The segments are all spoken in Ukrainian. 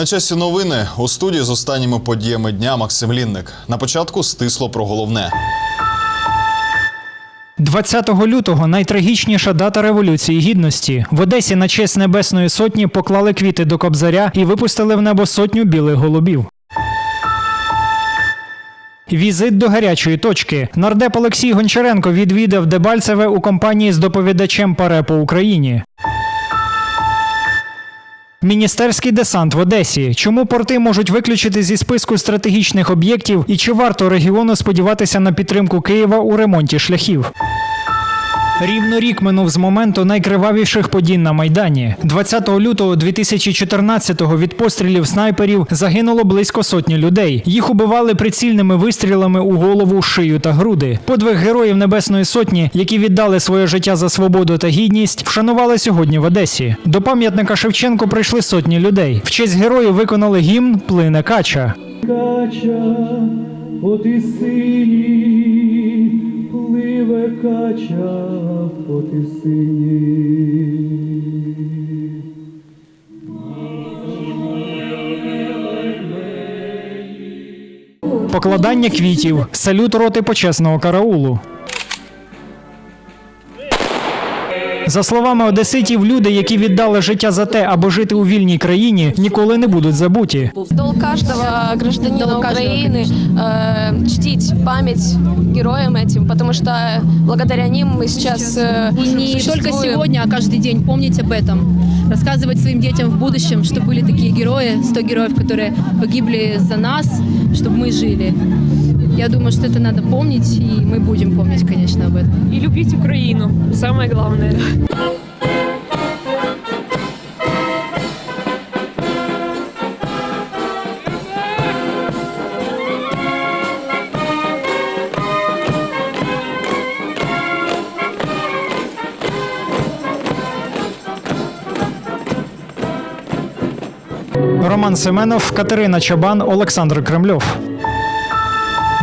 На часі новини у студії з останніми подіями дня Максим Лінник. На початку стисло про головне. 20 лютого найтрагічніша дата революції гідності. В Одесі на честь Небесної сотні поклали квіти до кобзаря і випустили в небо сотню білих голубів. Візит до гарячої точки. Нардеп Олексій Гончаренко відвідав Дебальцеве у компанії з доповідачем ПАРЕ по Україні. Міністерський десант в Одесі. Чому порти можуть виключити зі списку стратегічних об'єктів і чи варто регіону сподіватися на підтримку Києва у ремонті шляхів? Рівно рік минув з моменту найкривавіших подій на Майдані. 20 лютого 2014-го від пострілів снайперів загинуло близько сотні людей. Їх убивали прицільними вистрілами у голову, шию та груди. Подвиг героїв Небесної Сотні, які віддали своє життя за свободу та гідність, вшанували сьогодні в Одесі. До пам'ятника Шевченку прийшли сотні людей. В честь героїв виконали гімн Плине кача. кача, от і сині, пливе поти от сині. Покладання квітів, салют роти почесного караулу. За словами одеситів, люди, які віддали життя за те, аби жити у вільній країні, ніколи не будуть забуті. Долг каждого гражданина Долг каждого, Украины э, чтить память героям этим, потому что благодаря ним мы сейчас э, И не только существуем. сегодня, а каждый день помнить об этом. Рассказывать своим детям в будущем, что были такие герои, 100 героев, которые погибли за нас, чтобы мы жили. Я думаю, что это надо помнить, и мы будем помнить, конечно, об этом. и любить Украину. Самое главное. Роман Семенов, Катерина Чабан, Олександр Кремльов.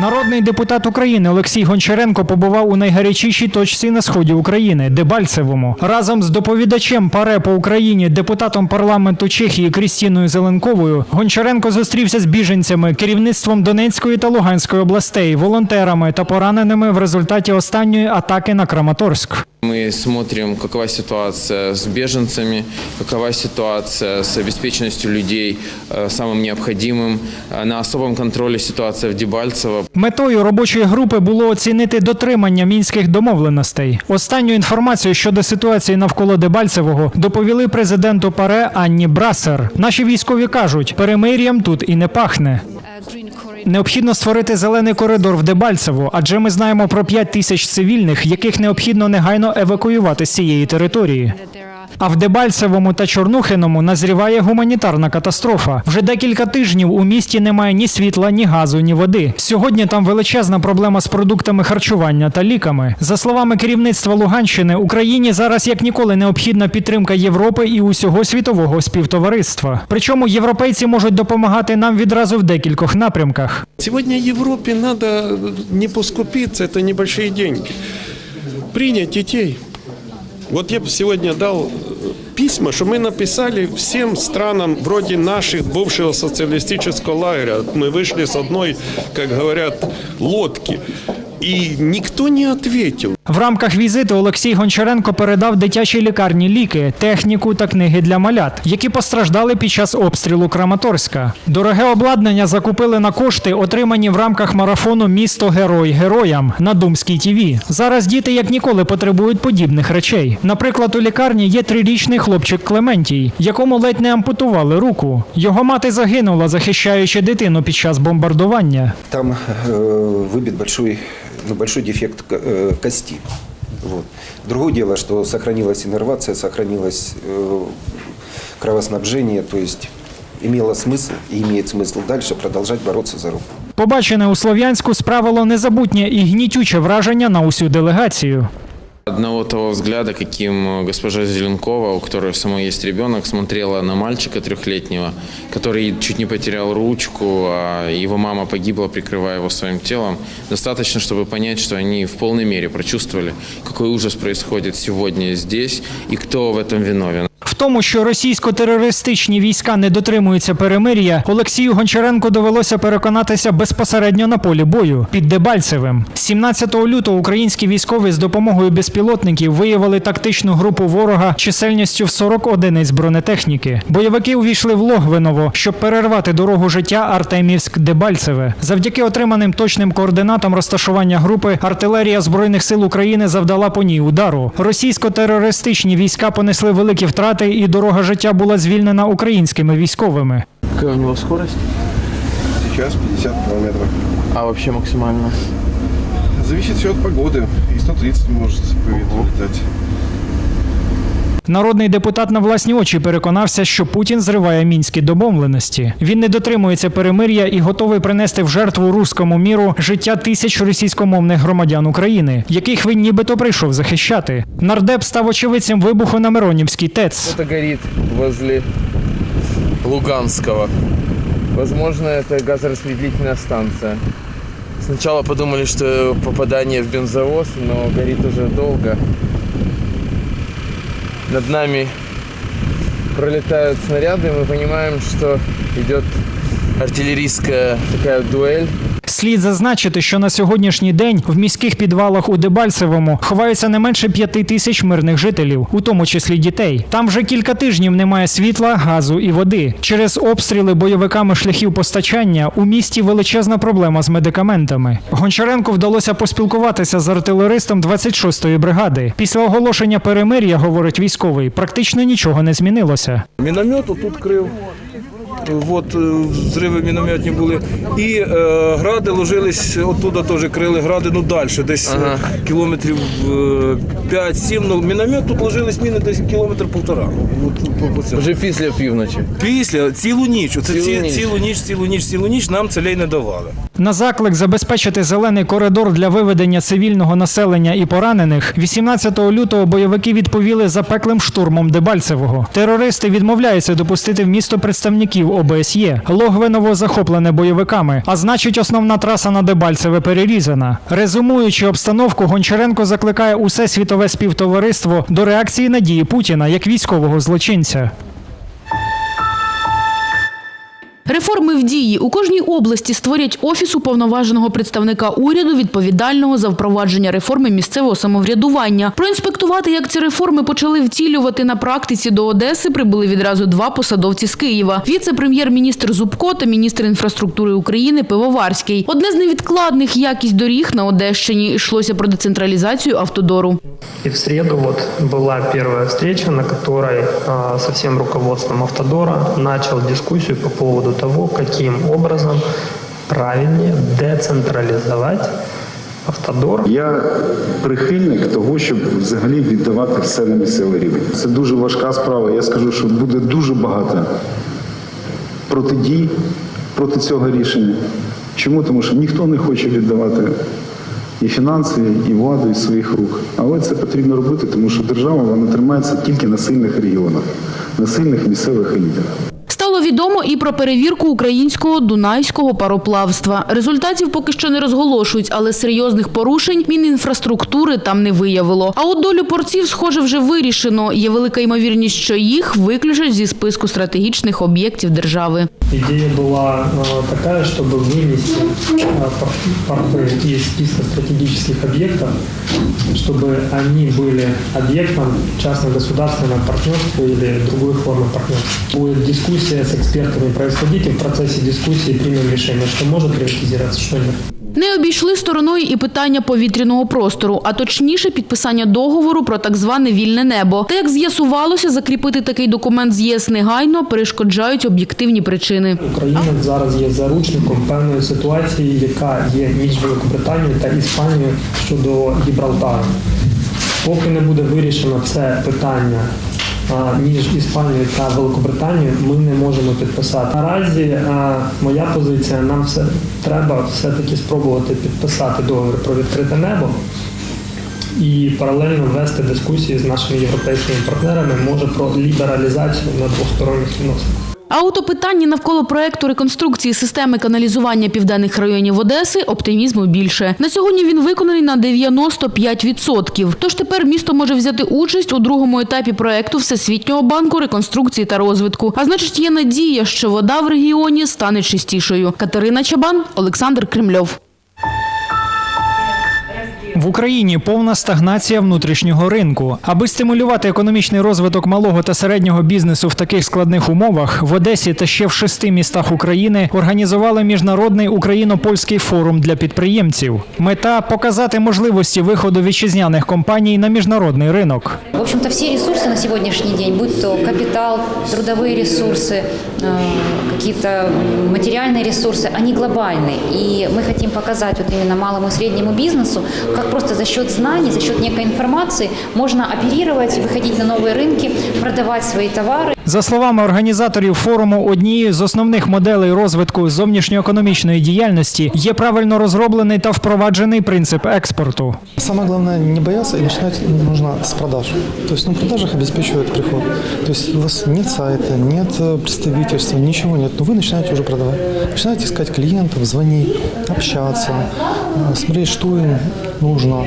Народний депутат України Олексій Гончаренко побував у найгарячішій точці на сході України Дебальцевому. Разом з доповідачем ПАРЕ по Україні, депутатом парламенту Чехії Крістіною Зеленковою, Гончаренко зустрівся з біженцями, керівництвом Донецької та Луганської областей, волонтерами та пораненими в результаті останньої атаки на Краматорськ. Мы смотрим, какова ситуация с беженцами, какова ситуация с обеспеченностью людей э, самым необходимым. Э, На особом контроле ситуация в Дебальцево. Метою робочої групи було оцінити дотримання мінських домовленостей. Останню інформацію щодо ситуації навколо Дебальцевого доповіли президенту ПАРЕ Анні Брасер. Наші військові кажуть, перемир'ям тут і не пахне. Необхідно створити зелений коридор в Дебальцево, адже ми знаємо про 5 тисяч цивільних, яких необхідно негайно евакуювати з цієї території. А в Дебальцевому та Чорнухиному назріває гуманітарна катастрофа. Вже декілька тижнів у місті немає ні світла, ні газу, ні води. Сьогодні там величезна проблема з продуктами харчування та ліками. За словами керівництва Луганщини, Україні зараз як ніколи необхідна підтримка Європи і усього світового співтовариства. Причому європейці можуть допомагати нам відразу в декількох напрямках. Сегодня Европе надо не поскупиться, это небольшие деньги. Принять детей. Вот я бы сегодня дал э, письма, что мы написали всем странам вроде наших бывшего социалистического лагеря. Мы вышли с одной, как говорят, лодки. И никто не ответил. В рамках візиту Олексій Гончаренко передав дитячій лікарні ліки, техніку та книги для малят, які постраждали під час обстрілу Краматорська. Дороге обладнання закупили на кошти, отримані в рамках марафону Місто Герой героям на Думській ТІВІ. Зараз діти як ніколи потребують подібних речей. Наприклад, у лікарні є трирічний хлопчик Клементій, якому ледь не ампутували руку. Його мати загинула, захищаючи дитину під час бомбардування. Там э, выбит большой, ну, большой дефект ко- э, кости. Вот. Другое дело, что сохранилась иннервация, сохранилось э, кровоснабжение, то есть имело смысл и имеет смысл дальше продолжать бороться за руку. Побачене у Слов'янську справило незабутнє і гнітюче враження на усю делегацію. Одного того взгляда, каким э, госпожа Зеленкова, у которой самой есть ребенок, смотрела на мальчика трехлетнего, который чуть не потерял ручку, а его мама погибла, прикрывая его своим телом, достаточно, чтобы понять, что они в полной мере прочувствовали, какой ужас происходит сегодня здесь и кто в этом виновен. В тому, що російсько-терористичні війська не дотримуються перемир'я, Олексію Гончаренку довелося переконатися безпосередньо на полі бою під Дебальцевим. 17 лютого українські військові з допомогою безпілотників виявили тактичну групу ворога чисельністю в 40 одиниць бронетехніки. Бойовики увійшли в Логвиново, щоб перервати дорогу життя Артемівськ-Дебальцеве. Завдяки отриманим точним координатам розташування групи артилерія збройних сил України завдала по ній удару. Російсько-терористичні війська понесли великі втрати, і дорога життя була звільнена українськими військовими. Яка у нього скорость? Зараз 50 км. А вообще максимально? Зависить все от погоди. І 130 может летать. Народний депутат на власні очі переконався, що Путін зриває мінські домовленості. Він не дотримується перемир'я і готовий принести в жертву руському міру життя тисяч російськомовних громадян України, яких він нібито прийшов захищати. Нардеп став очевидцем вибуху на Миронівській ТЕЦ. Это горит возле Луганского. Возможно, это газораспределительная станция. Сначала подумали, что попадание в бензовоз, но горит уже долго Над нами пролетают снаряды, и мы понимаем, что идет артиллерийская такая дуэль. Слід зазначити, що на сьогоднішній день в міських підвалах у Дебальцевому ховаються не менше п'яти тисяч мирних жителів, у тому числі дітей. Там вже кілька тижнів немає світла, газу і води. Через обстріли бойовиками шляхів постачання у місті величезна проблема з медикаментами. Гончаренку вдалося поспілкуватися з артилеристом 26-ї бригади. Після оголошення перемир'я, говорить військовий, практично нічого не змінилося. Міномет тут крив. От е, взриви мінометні були. І е, гради ложились, оттуда теж крили гради, ну далі, десь е, Ага. кілометрів е, 5-7. Ну, міномет тут ложились міни десь кілометр півтора. Цьому. Уже після півночі. Після цілу ніч. Оце Цілу ці, ніч. цілу ніч, цілу ніч, цілу ніч нам целей не давали. На заклик забезпечити зелений коридор для виведення цивільного населення і поранених 18 лютого бойовики відповіли запеклим штурмом Дебальцевого. Терористи відмовляються допустити в місто представників ОБСЄ. Логвиново захоплене бойовиками, а значить, основна траса на Дебальцеве перерізана. Резумуючи обстановку, Гончаренко закликає усе світове співтовариство до реакції на дії Путіна як військового злочинця. Реформи в дії у кожній області створять офіс уповноваженого представника уряду, відповідального за впровадження реформи місцевого самоврядування. Проінспектувати, як ці реформи почали втілювати на практиці до Одеси, прибули відразу два посадовці з Києва: віце-прем'єр-міністр Зубко та міністр інфраструктури України Пивоварський. Одне з невідкладних якість доріг на Одещині йшлося про децентралізацію автодору. И в среду вот была первая встреча, на которой а, со руководством Автодора начал дискуссию по поводу того, каким образом правильнее децентрализовать Автодор. Я прихильник того, щоб взагалі віддавати все на місцевий рівень. Це дуже важка справа. Я скажу, що буде дуже багато протидій проти цього рішення. Чому? Тому що ніхто не хоче віддавати і фінанси, і владу із своїх рук. Але це потрібно робити, тому що держава вона тримається тільки на сильних регіонах, на сильних місцевих елітах Стало відомо і про перевірку українського дунайського пароплавства. Результатів поки що не розголошують, але серйозних порушень Мінінфраструктури там не виявило. А от долю порців, схоже, вже вирішено. Є велика ймовірність, що їх виключать зі списку стратегічних об'єктів держави. Идея была э, такая, чтобы вынести э, пор- порты из списка стратегических объектов, чтобы они были объектом частно-государственного партнерства или другой формы партнерства. Будет дискуссия с экспертами происходить, и в процессе дискуссии примем решение, что может реализироваться, что нет. Не обійшли стороною і питання повітряного простору, а точніше підписання договору про так зване вільне небо. Та як з'ясувалося, закріпити такий документ з ЄС негайно перешкоджають об'єктивні причини. Україна зараз є заручником певної ситуації, яка є між Великобританією та Іспанією щодо Гібралтару. Поки не буде вирішено це питання між Іспанією та Великобританією, ми не можемо підписати. Наразі моя позиція, нам все треба все-таки спробувати підписати договір про відкрите небо. і паралельно вести дискусії з нашими європейськими партнерами може про лібералізацію на двосторонніх відносинах. А от навколо проекту реконструкції системи каналізування південних районів Одеси оптимізму більше. На сьогодні він виконаний на 95%. Тож тепер місто може взяти участь у другому етапі проекту Всесвітнього банку реконструкції та розвитку. А значить, є надія, що вода в регіоні стане чистішою. Катерина Чабан, Олександр Кремльов. В Україні повна стагнація внутрішнього ринку. Аби стимулювати економічний розвиток малого та середнього бізнесу в таких складних умовах, в Одесі та ще в шести містах України організували міжнародний україно-польський форум для підприємців. Мета показати можливості виходу вітчизняних компаній на міжнародний ринок. В общем-то, все ресурсы на сегодняшний день, будь то капитал, трудовые ресурсы, э, какие-то материальные ресурсы, они глобальны. И мы хотим показать вот именно малому и среднему бизнесу, как просто за счет знаний, за счет некой информации можно оперировать, выходить на новые рынки, продавать свои товары. За словами організаторів форуму, однією з основних моделей розвитку зовнішньоекономічної діяльності є правильно розроблений та впроваджений принцип експорту. Самое главное не бояться и начинать нужно с продаж. То есть на продажах обеспечивает приход. То есть у вас нет сайта, нет э, представительства, ничего нет, но вы начинаете уже продавать. Начинаете искать клиентов, звонить, общаться, э, смотреть, что им нужно,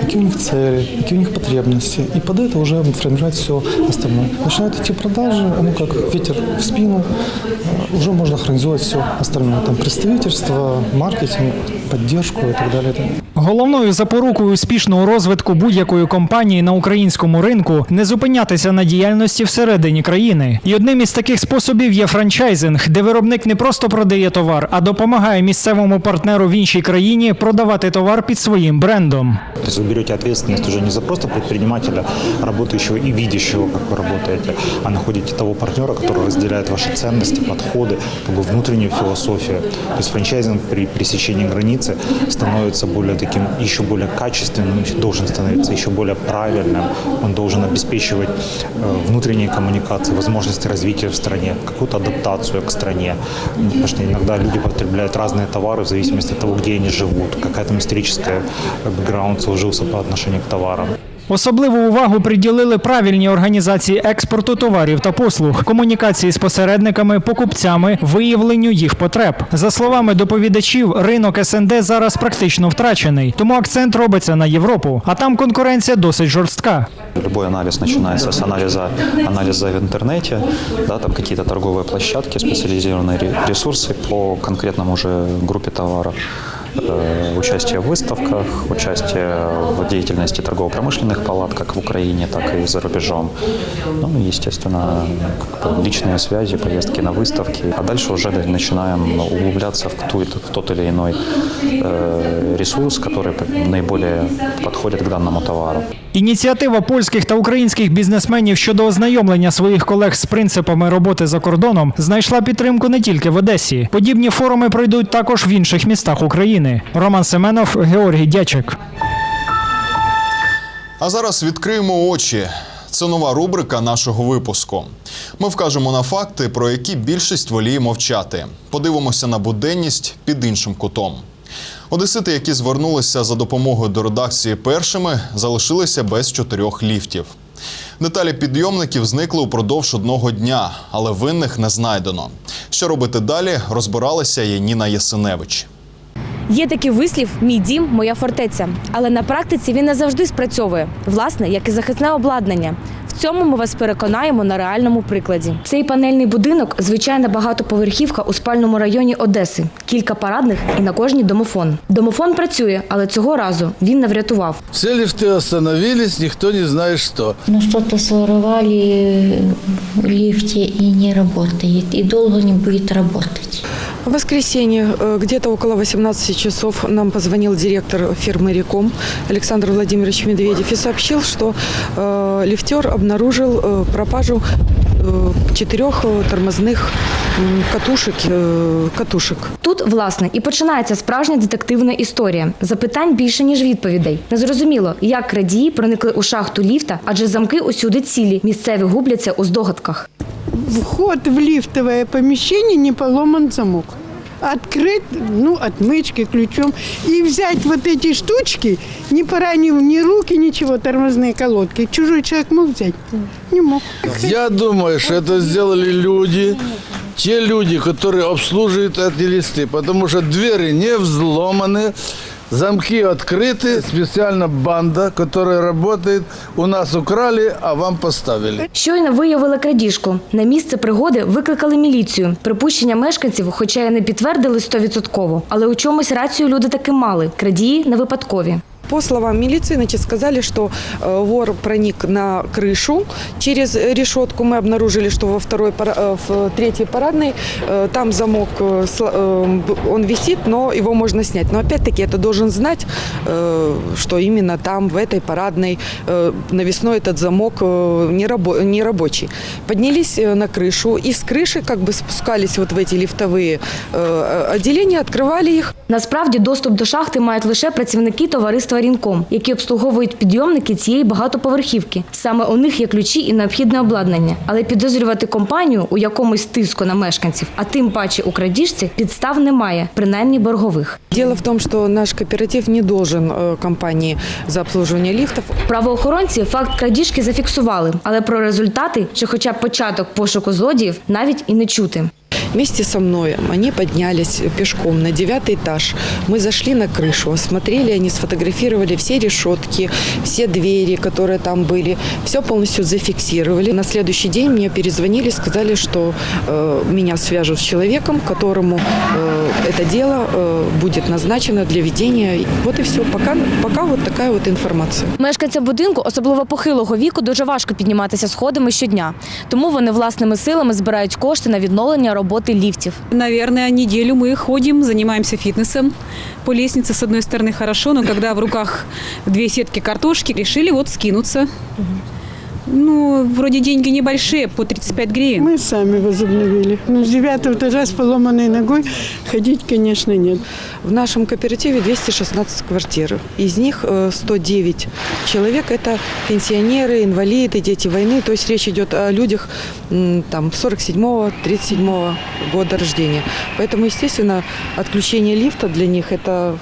какие у них цели, какие у них потребности. И под это уже формировать все остальное. Начинают идти продажи, ну как ветер в спину, э, уже можно организовать все остальное. Там представительство, маркетинг, поддержку и так далее. Головною запорукою успішного розвитку будь-якої компанії на українському ринку не зупинятися на діяльності всередині країни. І одним із таких способів є франчайзинг, де виробник не просто продає товар, а допомагає місцевому партнеру в іншій країні продавати товар під своїм брендом. То есть вы берете ответственность уже не за просто предпринимателя, работающего и видящего, как вы работаете, а находите того партнера, который разделяет ваши ценности, подходы, как бы внутреннюю философию. То есть франчайзинг при пересечении границы становится более таким, еще более качественным, должен становиться еще более правильным. Он должен обеспечивать э, внутренние коммуникации, возможности развития в стране, какую-то адаптацию к стране. Потому что иногда люди потребляют разные товары в зависимости от того, где они живут, какая там историческая бэкграунд сложился по отношению к товарам. Особливу увагу приділили правильній організації експорту товарів та послуг, комунікації з посередниками, покупцями, виявленню їх потреб. За словами доповідачів, ринок СНД зараз практично втрачений, тому акцент робиться на Європу. А там конкуренція досить жорстка. Любой анализ начинается с анализа, анализа в интернете, да, там какие-то торговые площадки, специализированные ре- ресурсы по конкретному уже группе товаров. Э, Участие в выставках, участие в деятельности торгово-промышленных палат, как в Украине, так и за рубежом. Ну и, естественно, как бы личные связи, поездки на выставки. А дальше уже начинаем углубляться в, ту- в тот или иной э, ресурс, который наиболее подходит к данному товару. Ініціатива польських та українських бізнесменів щодо ознайомлення своїх колег з принципами роботи за кордоном знайшла підтримку не тільки в Одесі. Подібні форуми пройдуть також в інших містах України. Роман Семенов, Георгій Дячик. А зараз відкриємо очі. Це нова рубрика нашого випуску. Ми вкажемо на факти, про які більшість воліє мовчати. Подивимося на буденність під іншим кутом. Одесити, які звернулися за допомогою до редакції першими, залишилися без чотирьох ліфтів. Деталі підйомників зникли упродовж одного дня, але винних не знайдено. Що робити далі, розбиралася Яніна Ясиневич. Є такий вислів Мій дім, моя фортеця. Але на практиці він не завжди спрацьовує, власне, як і захисне обладнання. В цьому ми вас переконаємо на реальному прикладі. Цей панельний будинок звичайна багатоповерхівка у спальному районі Одеси. Кілька парадних і на кожній домофон. Домофон працює, але цього разу він не врятував. Все лифты остановились, никто не знает что. Ну что-то своровали в лифте и не работает, и долго не будет работать. В воскресенье, э, где-то около 18 часов, нам позвонил директор фирмы «Реком» Александр Владимирович Медведев и сообщил, что э, лифтер обнаружил э, пропажу э, четырех э, тормозных м, катушек. э, катушек. Тут, власне, і починається справжня детективна історія. Запитань більше ніж відповідей. Незрозуміло, як крадії проникли у шахту ліфта, адже замки усюди цілі. Місцеві губляться у здогадках. Вход в лифтовое помещение не поломан замок. открыть, ну, отмычкой, ключом, и взять вот эти штучки, не поранив ни руки, ничего, тормозные колодки. Чужой человек мог взять? Не мог. Я думаю, что это сделали люди, те люди, которые обслуживают эти листы, потому что двери не взломаны, замки открыты, специально банда, которая работает, у нас украли, а вам поставили. Щойно виявили крадіжку. На місце пригоди викликали міліцію. Припущення мешканців, хоча й не підтвердили стовідсотково, але у чомусь рацію люди таки мали. Крадії не випадкові. По словам милиции, значит, сказали, что э, вор проник на крышу через решетку. Мы обнаружили, что во второй, пара- э, в третьей парадной э, там замок, э, сла- э, б- он висит, но его можно снять. Но опять-таки это должен знать, э, что именно там, в этой парадной, э, навесной этот замок э, не, рабо- не рабочий. Поднялись э, на крышу и с крыши как бы спускались вот в эти лифтовые э, отделения, открывали их. Насправді доступ до шахти мають лише працівники товариства Рінком, які обслуговують підйомники цієї багатоповерхівки. Саме у них є ключі і необхідне обладнання. Але підозрювати компанію у якомусь тиску на мешканців, а тим паче у крадіжці, підстав немає, принаймні боргових. Дело в том, что наш кооператив не должен э, компании за обслуживание лифтов. Правоохоронці факт крадіжки зафіксували, але про результати чи хоча б початок пошуку злодіїв навіть і не чути. Вместе со мной они поднялись пешком на девятый этаж. Мы зашли на крышу, осмотрели, они сфотографировали все решетки, все двери, которые там были. Все полностью зафиксировали. На следующий день мне перезвонили, сказали, что э, меня свяжут с человеком, которому э, это дело э, будет назначено для ведения. Вот и все. Пока, пока вот такая вот информация. Мешканцям будинку, особливо похилого віку, дуже важко підніматися сходами щодня. Тому вони власними силами збирають кошти на відновлення роботи ліфтів. Наверное, неделю мы ходим, занимаемся фитнесом. По лестнице, с одной стороны, хорошо, но когда в руках две сетки картошки, решили вот скинуться. Ну, вроде деньги небольшие, по 35 гривен. Мы сами возобновили. Ну, с девятого этажа с поломанной ногой ходить, конечно, нет. В нашем кооперативе 216 квартир. Из них э, 109 человек – это пенсионеры, инвалиды, дети войны. То есть речь идет о людях там 47-37 года рождения. Поэтому, естественно, отключение лифта для них – это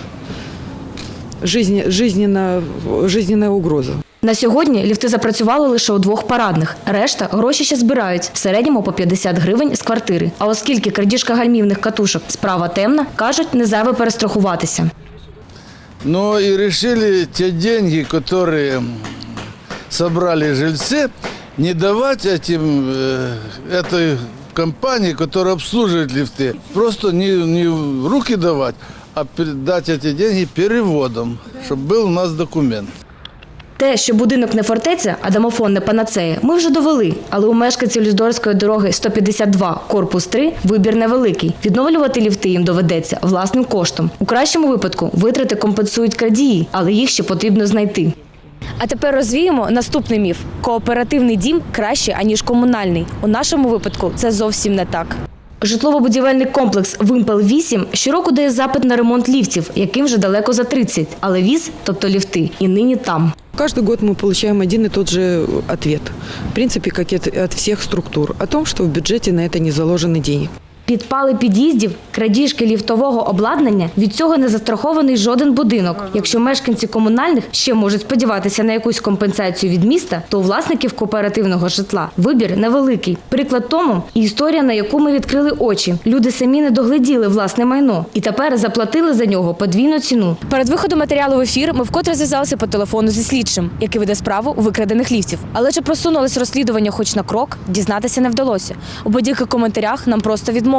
жизнь, жизненно, жизненная угроза. На сьогодні ліфти запрацювали лише у двох парадних. Решта гроші ще збирають в середньому по 50 гривень з квартири. А оскільки крадіжка гальмівних катушок справа темна, кажуть, не зайве перестрахуватися. Но и решили те деньги, которые собрали жильцы, не давать этим, э, этой компании, которая обслуживает лифты, просто не, не в руки давать, а передать эти деньги переводом, чтобы был у нас документ. Те, що будинок не фортеця, а домофон не панацея, ми вже довели. Але у мешканців Люздорської дороги 152, корпус 3, вибір невеликий. Відновлювати ліфти їм доведеться власним коштом. У кращому випадку витрати компенсують крадії, але їх ще потрібно знайти. А тепер розвіємо наступний міф: кооперативний дім краще аніж комунальний. У нашому випадку це зовсім не так. Житлово-будівельний комплекс Вимпел 8 щороку дає запит на ремонт ліфтів, яким вже далеко за 30. Але віз, тобто ліфти, і нині там. Каждый год мы получаем один и тот же ответ. В принципе, как и от от всех структур. О том, что в бюджете на это не заложены деньги. Підпали під'їздів, крадіжки ліфтового обладнання від цього не застрахований жоден будинок. Якщо мешканці комунальних ще можуть сподіватися на якусь компенсацію від міста, то у власників кооперативного житла вибір невеликий. Приклад тому і історія, на яку ми відкрили очі. Люди самі не догляділи власне майно і тепер заплатили за нього подвійну ціну. Перед виходом матеріалу в ефір ми вкотре зв'язалися по телефону зі слідчим, який веде справу викрадених ліфтів. Але чи просунулось розслідування хоч на крок, дізнатися не вдалося. У будь-яких коментарях нам просто відмовили.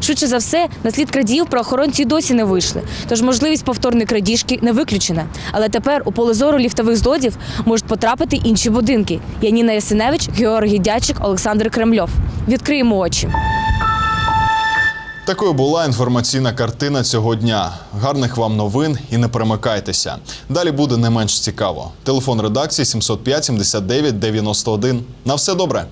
Швидше за все, на слід крадіїв правоохоронці досі не вийшли. Тож можливість повторної крадіжки не виключена. Але тепер у поле зору ліфтових злодів можуть потрапити інші будинки. Яніна Ясиневич, Георгій Дячик, Олександр Кремльов. Відкриємо очі. Такою була інформаційна картина цього дня. Гарних вам новин і не перемикайтеся. Далі буде не менш цікаво. Телефон редакції 705 79 91. На все добре.